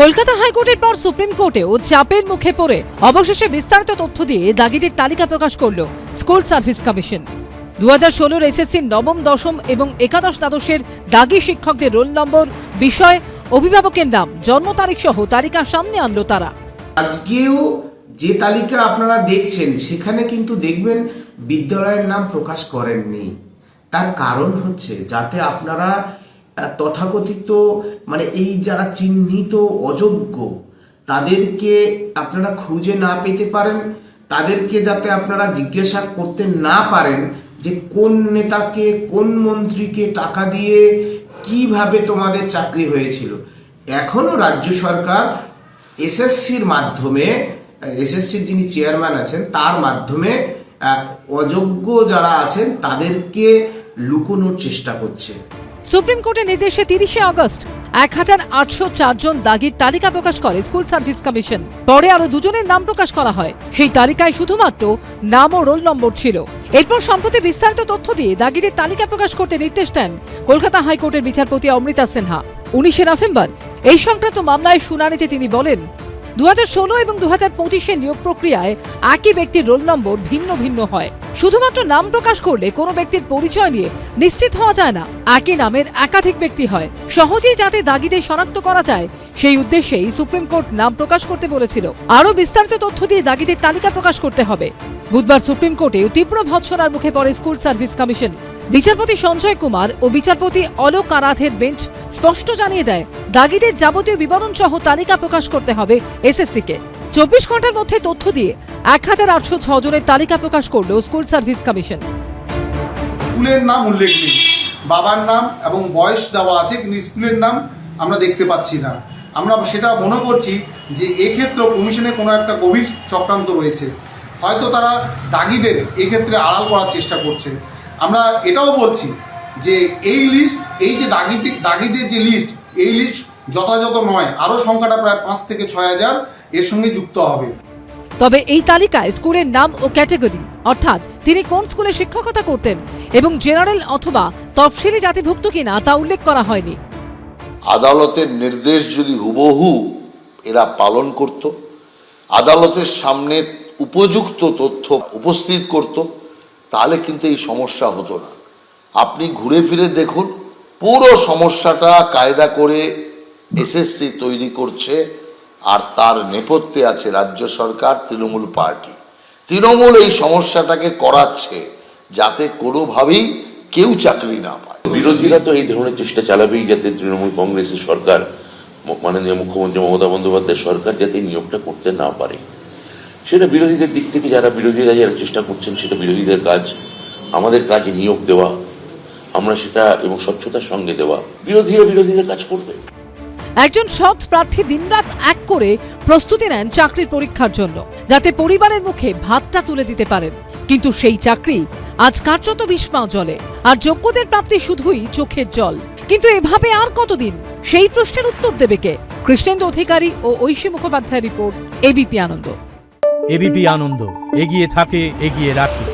কলকাতা হাইকোর্টের পর সুপ্রিম কোর্টেও চাপের মুখে পড়ে। অবশেষে বিস্তারিত তথ্য দিয়ে দাগিদের তালিকা প্রকাশ করল স্কুল সার্ভিস কমিশন। দু হাজার ষোলোর এসএসসির নবম, দশম এবং একাদশ দ্বাদশের দাগি শিক্ষকদের রোল নম্বর, বিষয়, অভিভাবকের নাম, জন্ম তারিখ সহ তালিকা সামনে আনলো তারা। আজকেও যে তালিকা আপনারা দেখছেন, সেখানে কিন্তু দেখবেন বিদ্যালয়ের নাম প্রকাশ করেননি। তার কারণ হচ্ছে, যাতে আপনারা তথাকথিত মানে এই যারা চিহ্নিত, অযোগ্য, তাদেরকে আপনারা খুঁজে না পেতে পারেন, তাদেরকে যাতে আপনারা জিজ্ঞাসা করতে না পারেন যে কোন নেতাকে, কোন মন্ত্রীকে টাকা দিয়ে কীভাবে তোমাদের চাকরি হয়েছিল। এখনও রাজ্য সরকার এসএসসির মাধ্যমে, এসএসসির যিনি চেয়ারম্যান আছেন, তার মাধ্যমে অযোগ্য যারা আছেন, তাদেরকে লুকোনোর চেষ্টা করছে। সুপ্রিম কোর্টের নির্দেশে তিরিশে আগস্ট এক হাজার আটশো চারজন দাগির তালিকা প্রকাশ করে স্কুল সার্ভিস কমিশন। পরে আরও দুজনের নাম প্রকাশ করা হয়। সেই তালিকায় শুধুমাত্র নাম ও রোল নম্বর ছিল। এরপর সম্প্রতি বিস্তারিত তথ্য দিয়ে দাগিদের তালিকা প্রকাশ করতে নির্দেশ দেন কলকাতা হাইকোর্টের বিচারপতি অমৃতা সিনহা। উনিশে নভেম্বর এই সংক্রান্ত মামলায় শুনানিতে তিনি বলেন দু হাজার ষোলো এবং দু হাজার নিয়োগ প্রক্রিয়ায় একই ব্যক্তির রোল নম্বর ভিন্ন ভিন্ন হয়। শুধুমাত্র নাম প্রকাশ করলে কোনো ব্যক্তির পরিচয় নিয়ে নিশ্চিত হওয়া যায় না। একই নামের একাধিক ব্যক্তি হয়। সহজেই যাতে দাগিদের শনাক্ত করা যায়, সেই উদ্দেশ্যেই সুপ্রিম কোর্ট নাম প্রকাশ করতে বলেছিল। আরও বিস্তারিত তথ্য দিয়ে দাগিদের তালিকা প্রকাশ করতে হবে। বুধবার সুপ্রিম কোর্টেও তীব্র ভৎসনার মুখে পড়ে স্কুল সার্ভিস কমিশন। বিচারপতি সঞ্জয় কুমার ও বিচারপতি অলোক কারাথের বেঞ্চ স্পষ্ট জানিয়ে দেয় দাগিদের যাবতীয় বিবরণ সহ তালিকা প্রকাশ করতে হবে এসএসসিকে। চব্বিশ ঘণ্টার মধ্যে তথ্য দিয়ে এক হাজার আটশো জনের তালিকা প্রকাশ করল স্কুল সার্ভিস কমিশন। স্কুলের নাম উল্লেখ নেই। বাবার নাম এবং বয়স দেওয়া আছে, কিন্তু স্কুলের নাম আমরা দেখতে পাচ্ছি না। আমরা সেটা মনে করছি যে এক্ষেত্রেও কমিশনে কোনো একটা গভীর চক্রান্ত রয়েছে। হয়তো তারা দাগিদের এক্ষেত্রে আড়াল করার চেষ্টা করছে। আমরা এটাও বলছি যে এই লিস্ট এই যে দাগিতে দাগিদের যে লিস্ট এই লিস্ট যথাযথ নয় আরও সংখ্যাটা প্রায় পাঁচ থেকে ছয় হাজার এর সঙ্গে যুক্ত হবে। তবে এই তালিকায় স্কুলের নাম ও ক্যাটাগরি অর্থাৎ তিনি কোন স্কুলে শিক্ষকতা করতেন এবং জেনারেল অথবা তফসিলি জাতিভুক্ত কিনা তা উল্লেখ করা হয়নি। আদালতের নির্দেশ যদি হুবহু এরা পালন করত আদালতের সামনে উপযুক্ত তথ্য উপস্থিত করত তাহলে কিন্তু এই সমস্যা হতো না। আপনি ঘুরে ফিরে দেখুন পুরো সমস্যাটা কায়দা করে এসএসসি তৈরি করছে আর তার নেপথ্যে আছে রাজ্য সরকার, তৃণমূল পার্টি। তৃণমূল এই সমস্যাটাকে করাচ্ছে যাতে কোনোভাবেই কেউ চাকরি না পায়। বিরোধীরা তো এই ধরনের চেষ্টা চালাবেই যাতে তৃণমূল কংগ্রেসের সরকার, মাননীয় মুখ্যমন্ত্রী মমতা বন্দ্যোপাধ্যায় সরকার যাতে নিয়োগটা করতে না পারে। সেটা বিরোধীদের দিক থেকে, যারা বিরোধীরা যারা চেষ্টা করছেন, সেটা বিরোধীদের কাজ। আমাদের কাজ নিয়োগ দেওয়া আমরা সেটা এবং স্বচ্ছতার সঙ্গে দেওয়া। বিরোধীরা বিরোধীদের কাজ করবে। একজন সৎ প্রার্থী দিনরাত এক করে প্রস্তুতি নেন চাকরির পরীক্ষার জন্য যাতে পরিবারের মুখে ভাতটা তুলে দিতে পারেন। কিন্তু সেই চাকরি আজ কার্যত বিস্মাও জলে আর যোগ্যদের প্রাপ্তি শুধুই চোখের জল। কিন্তু এভাবে আর কতদিন? সেই প্রশ্নের উত্তর দেবে কে? কৃষ্ণেন্দু অধিকারী ও Aishi Mukhopadhyay report ABP Ananda. ABP Ananda এগিয়ে থাকে এগিয়ে রাখে